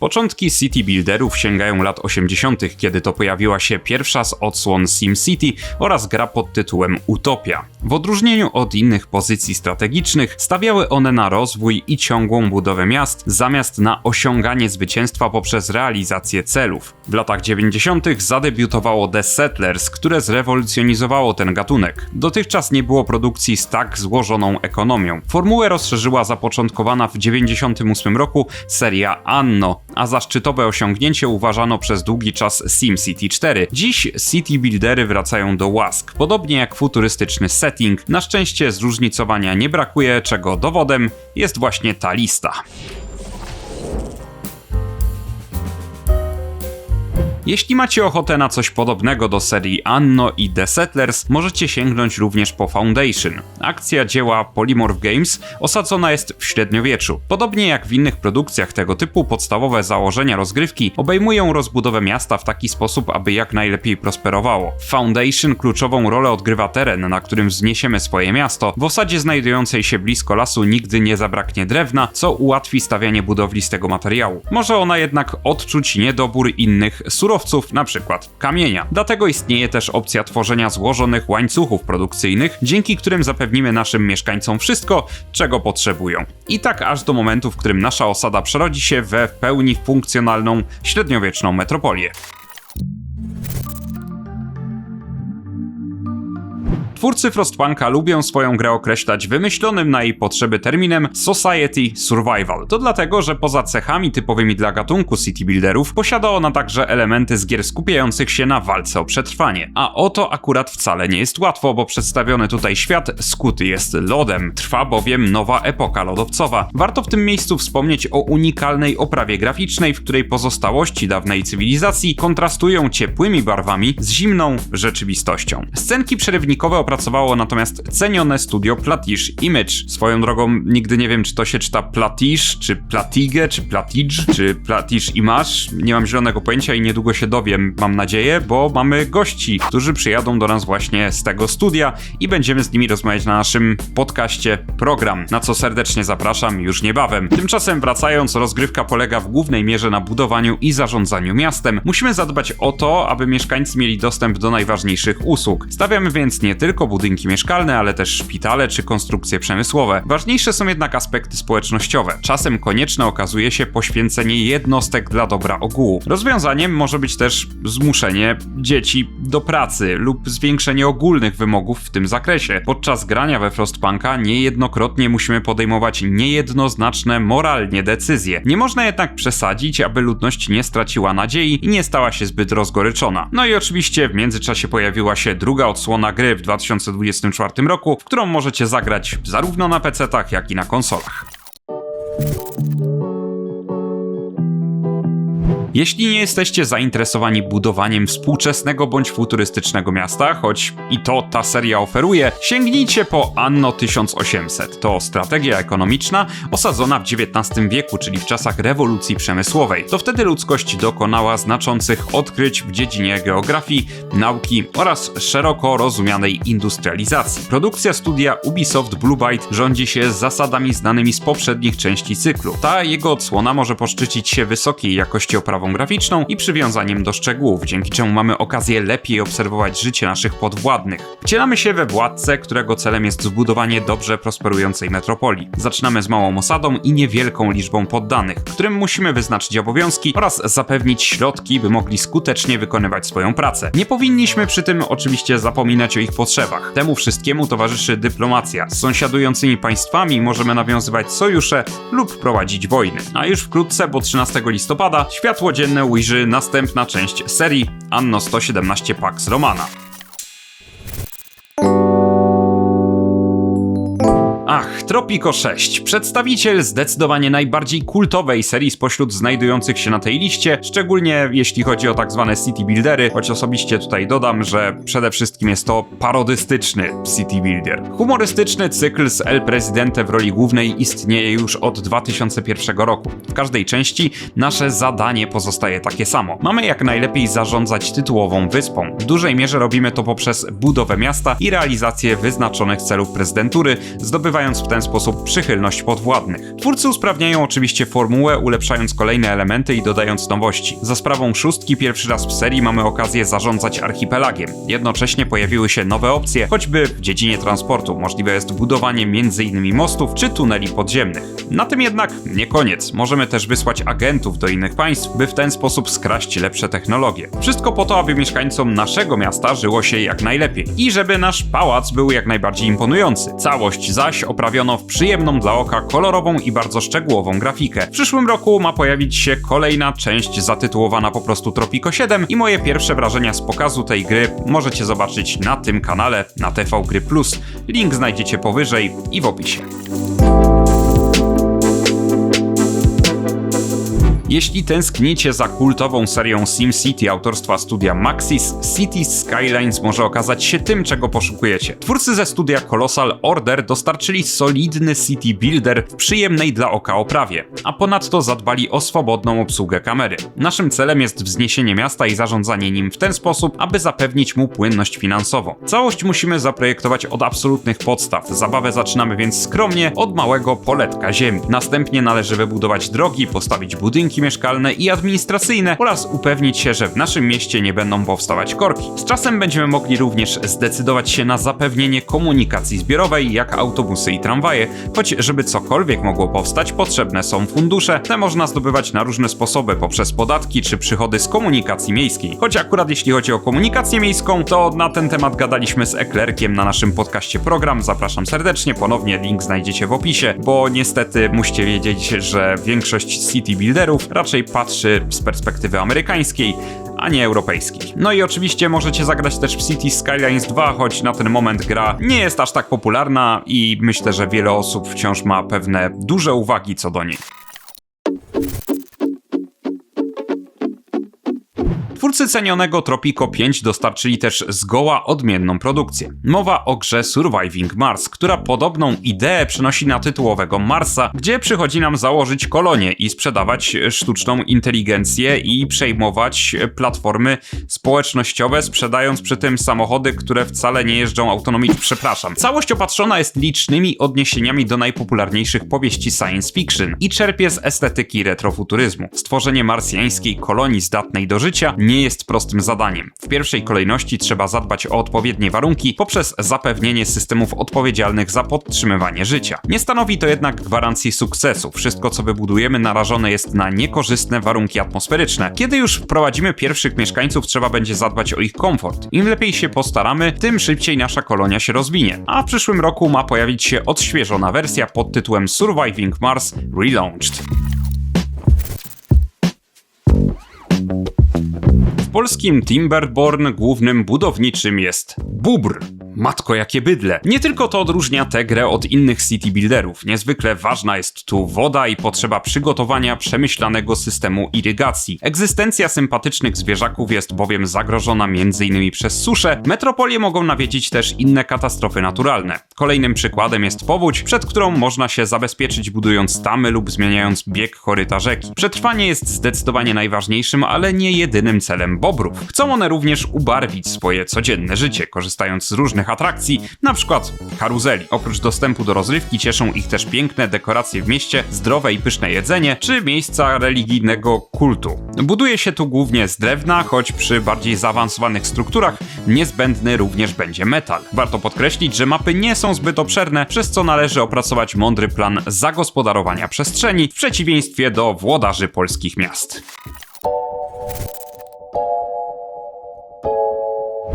Początki City Builderów sięgają lat 80., kiedy to pojawiła się pierwsza z odsłon SimCity oraz gra pod tytułem Utopia. W odróżnieniu od innych pozycji strategicznych, stawiały one na rozwój i ciągłą budowę miast, zamiast na osiąganie zwycięstwa poprzez realizację celów. W latach 90. zadebiutowało The Settlers, które zrewolucjonizowało ten gatunek. Dotychczas nie było produkcji z tak złożoną ekonomią. Formułę rozszerzyła zapoczątkowana w 98 roku seria Anno, a za szczytowe osiągnięcie uważano przez długi czas SimCity 4. Dziś City Buildery wracają do łask, podobnie jak futurystyczny setting. Na szczęście zróżnicowania nie brakuje, czego dowodem jest właśnie ta lista. Jeśli macie ochotę na coś podobnego do serii Anno i The Settlers, możecie sięgnąć również po Foundation. Akcja dzieła Polymorph Games osadzona jest w średniowieczu. Podobnie jak w innych produkcjach tego typu, podstawowe założenia rozgrywki obejmują rozbudowę miasta w taki sposób, aby jak najlepiej prosperowało. W Foundation kluczową rolę odgrywa teren, na którym wzniesiemy swoje miasto. W osadzie znajdującej się blisko lasu nigdy nie zabraknie drewna, co ułatwi stawianie budowli z tego materiału. Może ona jednak odczuć niedobór innych surowców, surowców, np. kamienia. Dlatego istnieje też opcja tworzenia złożonych łańcuchów produkcyjnych, dzięki którym zapewnimy naszym mieszkańcom wszystko, czego potrzebują. I tak aż do momentu, w którym nasza osada przerodzi się we w pełni funkcjonalną, średniowieczną metropolię. Twórcy Frostpunka lubią swoją grę określać wymyślonym na jej potrzeby terminem Society Survival. To dlatego, że poza cechami typowymi dla gatunku city builderów, posiada ona także elementy z gier skupiających się na walce o przetrwanie. A oto akurat wcale nie jest łatwo, bo przedstawiony tutaj świat skuty jest lodem. Trwa bowiem nowa epoka lodowcowa. Warto w tym miejscu wspomnieć o unikalnej oprawie graficznej, w której pozostałości dawnej cywilizacji kontrastują ciepłymi barwami z zimną rzeczywistością. Scenki przerywnikowe opracowało natomiast cenione studio Platish Image. Swoją drogą nigdy nie wiem, czy to się czyta Platish, czy Platige, czy Platige, czy Platish Image. Nie mam zielonego pojęcia i niedługo się dowiem, mam nadzieję, bo mamy gości, którzy przyjadą do nas właśnie z tego studia i będziemy z nimi rozmawiać na naszym podcaście program, na co serdecznie zapraszam już niebawem. Tymczasem wracając, rozgrywka polega w głównej mierze na budowaniu i zarządzaniu miastem. Musimy zadbać o to, aby mieszkańcy mieli dostęp do najważniejszych usług. Stawiamy więc nie tylko tylko budynki mieszkalne, ale też szpitale czy konstrukcje przemysłowe. Ważniejsze są jednak aspekty społecznościowe. Czasem konieczne okazuje się poświęcenie jednostek dla dobra ogółu. Rozwiązaniem może być też zmuszenie dzieci do pracy lub zwiększenie ogólnych wymogów w tym zakresie. Podczas grania we Frostpunka niejednokrotnie musimy podejmować niejednoznaczne moralnie decyzje. Nie można jednak przesadzić, aby ludność nie straciła nadziei i nie stała się zbyt rozgoryczona. No i oczywiście w międzyczasie pojawiła się druga odsłona gry w 2000 2024 roku, w którą możecie zagrać zarówno na PC-tach, jak i na konsolach. Jeśli nie jesteście zainteresowani budowaniem współczesnego bądź futurystycznego miasta, choć i to ta seria oferuje, sięgnijcie po Anno 1800. To strategia ekonomiczna osadzona w XIX wieku, czyli w czasach rewolucji przemysłowej. To wtedy ludzkość dokonała znaczących odkryć w dziedzinie geografii, nauki oraz szeroko rozumianej industrializacji. Produkcja studia Ubisoft Blue Byte rządzi się zasadami znanymi z poprzednich części cyklu. Ta jego odsłona może poszczycić się wysokiej jakości graficzną i przywiązaniem do szczegółów, dzięki czemu mamy okazję lepiej obserwować życie naszych podwładnych. Wcielamy się we władcę, którego celem jest zbudowanie dobrze prosperującej metropolii. Zaczynamy z małą osadą i niewielką liczbą poddanych, którym musimy wyznaczyć obowiązki oraz zapewnić środki, by mogli skutecznie wykonywać swoją pracę. Nie powinniśmy przy tym oczywiście zapominać o ich potrzebach. Temu wszystkiemu towarzyszy dyplomacja. Z sąsiadującymi państwami możemy nawiązywać sojusze lub prowadzić wojny. A już wkrótce, bo 13 listopada, światło dzienne ujrzy następna część serii Anno 117 Pax Romana. Ach, Tropico 6. Przedstawiciel zdecydowanie najbardziej kultowej serii spośród znajdujących się na tej liście, szczególnie jeśli chodzi o tak zwane city buildery, choć osobiście tutaj dodam, że przede wszystkim jest to parodystyczny city builder. Humorystyczny cykl z El Presidente w roli głównej istnieje już od 2001 roku. W każdej części nasze zadanie pozostaje takie samo. Mamy jak najlepiej zarządzać tytułową wyspą. W dużej mierze robimy to poprzez budowę miasta i realizację wyznaczonych celów prezydentury, zdobywanie zdobywając w ten sposób przychylność podwładnych. Twórcy usprawniają oczywiście formułę, ulepszając kolejne elementy i dodając nowości. Za sprawą szóstki pierwszy raz w serii mamy okazję zarządzać archipelagiem. Jednocześnie pojawiły się nowe opcje, choćby w dziedzinie transportu. Możliwe jest budowanie m.in. mostów czy tuneli podziemnych. Na tym jednak nie koniec. Możemy też wysłać agentów do innych państw, by w ten sposób skraść lepsze technologie. Wszystko po to, aby mieszkańcom naszego miasta żyło się jak najlepiej i żeby nasz pałac był jak najbardziej imponujący. Całość zaś oprawiono w przyjemną dla oka kolorową i bardzo szczegółową grafikę. W przyszłym roku ma pojawić się kolejna część zatytułowana po prostu Tropico 7 i moje pierwsze wrażenia z pokazu tej gry możecie zobaczyć na tym kanale na TV Gry Plus. Link znajdziecie powyżej i w opisie. Jeśli tęsknicie za kultową serią SimCity autorstwa studia Maxis, Cities Skylines może okazać się tym, czego poszukujecie. Twórcy ze studia Colossal Order dostarczyli solidny city builder w przyjemnej dla oka oprawie, a ponadto zadbali o swobodną obsługę kamery. Naszym celem jest wzniesienie miasta i zarządzanie nim w ten sposób, aby zapewnić mu płynność finansową. Całość musimy zaprojektować od absolutnych podstaw. Zabawę zaczynamy więc skromnie od małego poletka ziemi. Następnie należy wybudować drogi, postawić budynki, mieszkalne i administracyjne oraz upewnić się, że w naszym mieście nie będą powstawać korki. Z czasem będziemy mogli również zdecydować się na zapewnienie komunikacji zbiorowej, jak autobusy i tramwaje, choć żeby cokolwiek mogło powstać, potrzebne są fundusze. Te można zdobywać na różne sposoby, poprzez podatki czy przychody z komunikacji miejskiej. Choć akurat jeśli chodzi o komunikację miejską, to na ten temat gadaliśmy z Eklerkiem na naszym podcaście program. Zapraszam serdecznie, ponownie link znajdziecie w opisie, bo niestety musicie wiedzieć, że większość city builderów raczej patrzy z perspektywy amerykańskiej, a nie europejskiej. No i oczywiście możecie zagrać też w City Skylines 2, choć na ten moment gra nie jest aż tak popularna i myślę, że wiele osób wciąż ma pewne duże uwagi co do niej. Twórcy cenionego Tropico 5 dostarczyli też zgoła odmienną produkcję. Mowa o grze Surviving Mars, która podobną ideę przenosi na tytułowego Marsa, gdzie przychodzi nam założyć kolonię i sprzedawać sztuczną inteligencję i przejmować platformy społecznościowe, sprzedając przy tym samochody, które wcale nie jeżdżą autonomicznie. Przepraszam. Całość opatrzona jest licznymi odniesieniami do najpopularniejszych powieści science fiction i czerpie z estetyki retrofuturyzmu. Stworzenie marsjańskiej kolonii zdatnej do życia nie jest prostym zadaniem. W pierwszej kolejności trzeba zadbać o odpowiednie warunki poprzez zapewnienie systemów odpowiedzialnych za podtrzymywanie życia. Nie stanowi to jednak gwarancji sukcesu. Wszystko, co wybudujemy, narażone jest na niekorzystne warunki atmosferyczne. Kiedy już wprowadzimy pierwszych mieszkańców, trzeba będzie zadbać o ich komfort. Im lepiej się postaramy, tym szybciej nasza kolonia się rozwinie. A w przyszłym roku ma pojawić się odświeżona wersja pod tytułem Surviving Mars Relaunched. Polskim Timberborn głównym budowniczym jest bubr. Matko, jakie bydle. Nie tylko to odróżnia tę grę od innych city builderów. Niezwykle ważna jest tu woda i potrzeba przygotowania przemyślanego systemu irygacji. Egzystencja sympatycznych zwierzaków jest bowiem zagrożona m.in. przez suszę. Metropolie mogą nawiedzić też inne katastrofy naturalne. Kolejnym przykładem jest powódź, przed którą można się zabezpieczyć budując tamy lub zmieniając bieg koryta rzeki. Przetrwanie jest zdecydowanie najważniejszym, ale nie jedynym celem bobrów. Chcą one również ubarwić swoje codzienne życie, korzystając z różnych atrakcji, na przykład karuzeli. Oprócz dostępu do rozrywki cieszą ich też piękne dekoracje w mieście, zdrowe i pyszne jedzenie, czy miejsca religijnego kultu. Buduje się tu głównie z drewna, choć przy bardziej zaawansowanych strukturach niezbędny również będzie metal. Warto podkreślić, że mapy nie są zbyt obszerne, przez co należy opracować mądry plan zagospodarowania przestrzeni w przeciwieństwie do włodarzy polskich miast.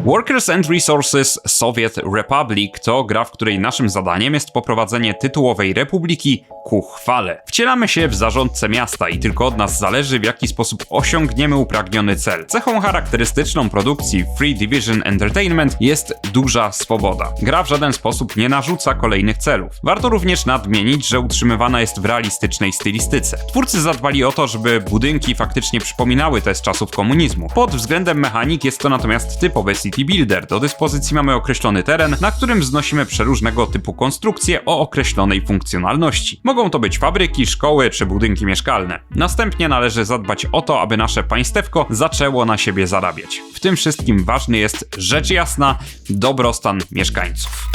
Workers and Resources Soviet Republic to gra, w której naszym zadaniem jest poprowadzenie tytułowej republiki ku chwale. Wcielamy się w zarządcę miasta i tylko od nas zależy, w jaki sposób osiągniemy upragniony cel. Cechą charakterystyczną produkcji Free Division Entertainment jest duża swoboda. Gra w żaden sposób nie narzuca kolejnych celów. Warto również nadmienić, że utrzymywana jest w realistycznej stylistyce. Twórcy zadbali o to, żeby budynki faktycznie przypominały te z czasów komunizmu. Pod względem mechanik jest to natomiast typowe City Builder. Do dyspozycji mamy określony teren, na którym wznosimy przeróżnego typu konstrukcje o określonej funkcjonalności. Mogą to być fabryki, szkoły czy budynki mieszkalne. Następnie należy zadbać o to, aby nasze państewko zaczęło na siebie zarabiać. W tym wszystkim ważny jest rzecz jasna dobrostan mieszkańców.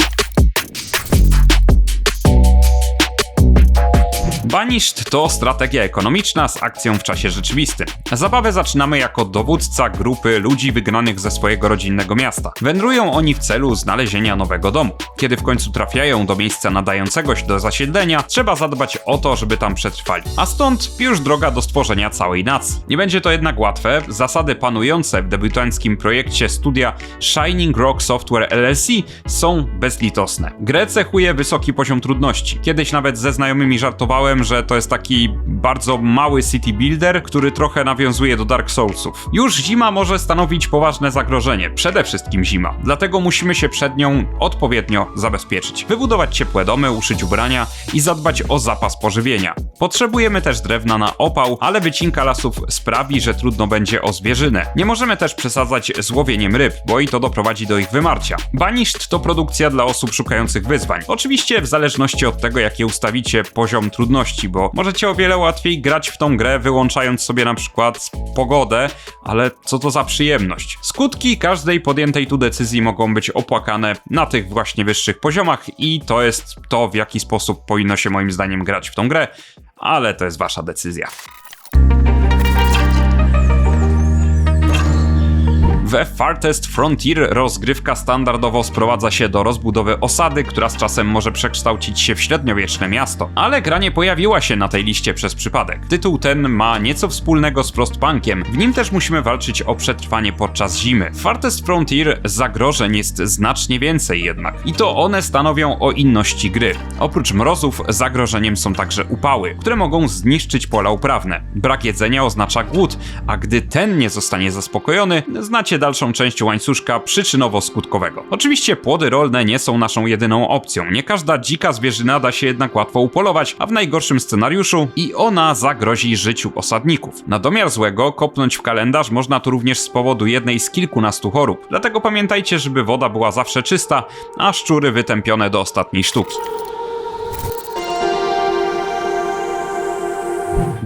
Banished to strategia ekonomiczna z akcją w czasie rzeczywistym. Zabawę zaczynamy jako dowódca grupy ludzi wygnanych ze swojego rodzinnego miasta. Wędrują oni w celu znalezienia nowego domu. Kiedy w końcu trafiają do miejsca nadającego się do zasiedlenia, trzeba zadbać o to, żeby tam przetrwali. A stąd już droga do stworzenia całej nacji. Nie będzie to jednak łatwe. Zasady panujące w debiutanckim projekcie studia Shining Rock Software LLC są bezlitosne. Grę cechuje wysoki poziom trudności. Kiedyś nawet ze znajomymi żartowałem, że to jest taki bardzo mały city builder, który trochę nawiązuje do Dark Soulsów. Już zima może stanowić poważne zagrożenie, przede wszystkim zima. Dlatego musimy się przed nią odpowiednio zabezpieczyć. Wybudować ciepłe domy, uszyć ubrania i zadbać o zapas pożywienia. Potrzebujemy też drewna na opał, ale wycinka lasów sprawi, że trudno będzie o zwierzynę. Nie możemy też przesadzać z łowieniem ryb, bo i to doprowadzi do ich wymarcia. Banished to produkcja dla osób szukających wyzwań. Oczywiście w zależności od tego, jaki ustawicie poziom trudności, bo możecie o wiele łatwiej grać w tą grę, wyłączając sobie na przykład pogodę, ale co to za przyjemność. Skutki każdej podjętej tu decyzji mogą być opłakane na tych właśnie wyższych poziomach i to jest to, w jaki sposób powinno się moim zdaniem grać w tą grę, ale to jest wasza decyzja. We Farthest Frontier rozgrywka standardowo sprowadza się do rozbudowy osady, która z czasem może przekształcić się w średniowieczne miasto. Ale gra nie pojawiła się na tej liście przez przypadek. Tytuł ten ma nieco wspólnego z Frostpunkiem, w nim też musimy walczyć o przetrwanie podczas zimy. W Farthest Frontier zagrożeń jest znacznie więcej jednak i to one stanowią o inności gry. Oprócz mrozów zagrożeniem są także upały, które mogą zniszczyć pola uprawne. Brak jedzenia oznacza głód, a gdy ten nie zostanie zaspokojony, znacie dalszą część łańcuszka przyczynowo-skutkowego. Oczywiście płody rolne nie są naszą jedyną opcją. Nie każda dzika zwierzyna da się jednak łatwo upolować, a w najgorszym scenariuszu i ona zagrozi życiu osadników. Na domiar złego kopnąć w kalendarz można tu również z powodu jednej z kilkunastu chorób. Dlatego pamiętajcie, żeby woda była zawsze czysta, a szczury wytępione do ostatniej sztuki.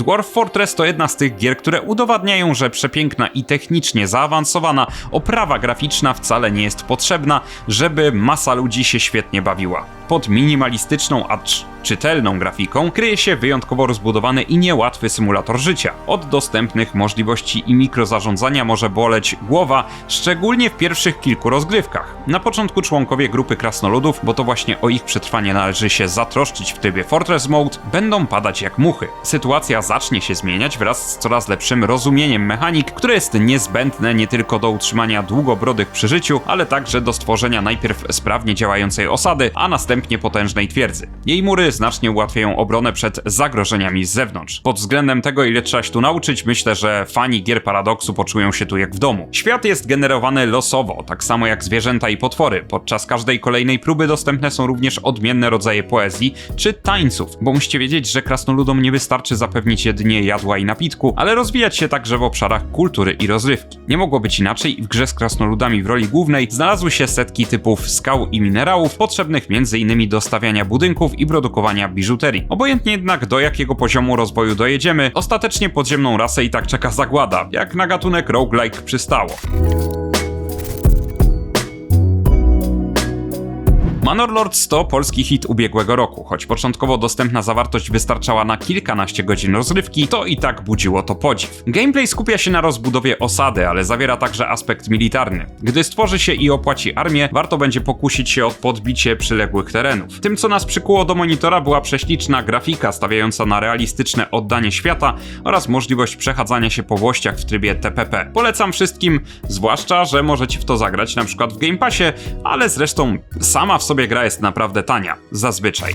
Dwarf Fortress to jedna z tych gier, które udowadniają, że przepiękna i technicznie zaawansowana oprawa graficzna wcale nie jest potrzebna, żeby masa ludzi się świetnie bawiła. Pod minimalistyczną, acz czytelną grafiką kryje się wyjątkowo rozbudowany i niełatwy symulator życia. Od dostępnych możliwości i mikrozarządzania może boleć głowa, szczególnie w pierwszych kilku rozgrywkach. Na początku członkowie grupy krasnoludów, bo to właśnie o ich przetrwanie należy się zatroszczyć w trybie Fortress Mode, będą padać jak muchy. Sytuacja zacznie się zmieniać wraz z coraz lepszym rozumieniem mechanik, które jest niezbędne nie tylko do utrzymania długobrodych przy życiu, ale także do stworzenia najpierw sprawnie działającej osady, a następnie potężnej twierdzy. Jej mury znacznie ułatwiają obronę przed zagrożeniami z zewnątrz. Pod względem tego, ile trzeba się tu nauczyć, myślę, że fani gier paradoksu poczują się tu jak w domu. Świat jest generowany losowo, tak samo jak zwierzęta i potwory. Podczas każdej kolejnej próby dostępne są również odmienne rodzaje poezji czy tańców, bo musicie wiedzieć, że krasnoludom nie wystarczy zapewnić jedynie jadła i napitku, ale rozwijać się także w obszarach kultury i rozrywki. Nie mogło być inaczej i w grze z krasnoludami w roli głównej znalazły się setki typów skał i minerałów potrzebnych m.in. do stawiania budynków i produkowania biżuterii. Obojętnie jednak do jakiego poziomu rozwoju dojedziemy, ostatecznie podziemną rasę i tak czeka zagłada, jak na gatunek roguelike przystało. Manor Lords to polski hit ubiegłego roku, choć początkowo dostępna zawartość wystarczała na kilkanaście godzin rozrywki, to i tak budziło to podziw. Gameplay skupia się na rozbudowie osady, ale zawiera także aspekt militarny. Gdy stworzy się i opłaci armię, warto będzie pokusić się o podbicie przyległych terenów. Tym, co nas przykuło do monitora, była prześliczna grafika stawiająca na realistyczne oddanie świata oraz możliwość przechadzania się po włościach w trybie TPP. Polecam wszystkim, zwłaszcza, że możecie w to zagrać na przykład w Game Passie, ale zresztą sama w sobie gra jest naprawdę tania. Zazwyczaj.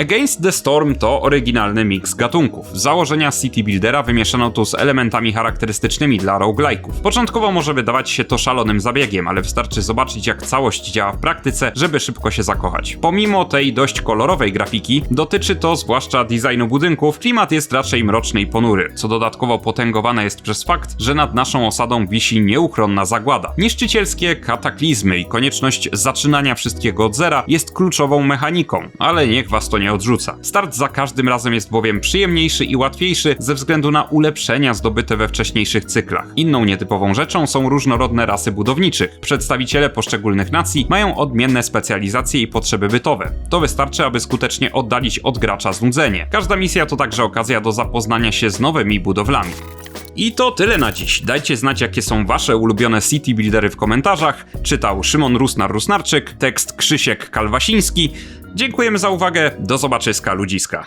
Against the Storm to oryginalny miks gatunków. Założenia City Buildera wymieszano tu z elementami charakterystycznymi dla roguelike'ów. Początkowo może wydawać się to szalonym zabiegiem, ale wystarczy zobaczyć jak całość działa w praktyce, żeby szybko się zakochać. Pomimo tej dość kolorowej grafiki, dotyczy to zwłaszcza designu budynków, klimat jest raczej mroczny i ponury, co dodatkowo potęgowane jest przez fakt, że nad naszą osadą wisi nieuchronna zagłada. Niszczycielskie kataklizmy i konieczność zaczynania wszystkiego od zera jest kluczową mechaniką, ale niech was to nie nie odrzuca. Start za każdym razem jest bowiem przyjemniejszy i łatwiejszy ze względu na ulepszenia zdobyte we wcześniejszych cyklach. Inną nietypową rzeczą są różnorodne rasy budowniczych. Przedstawiciele poszczególnych nacji mają odmienne specjalizacje i potrzeby bytowe. To wystarczy, aby skutecznie oddalić od gracza znudzenie. Każda misja to także okazja do zapoznania się z nowymi budowlami. I to tyle na dziś. Dajcie znać, jakie są wasze ulubione city buildery w komentarzach. Czytał Szymon Rusnar-Rusnarczyk, tekst Krzysiek Kalwasiński. Dziękujemy za uwagę, do zobaczyska ludziska.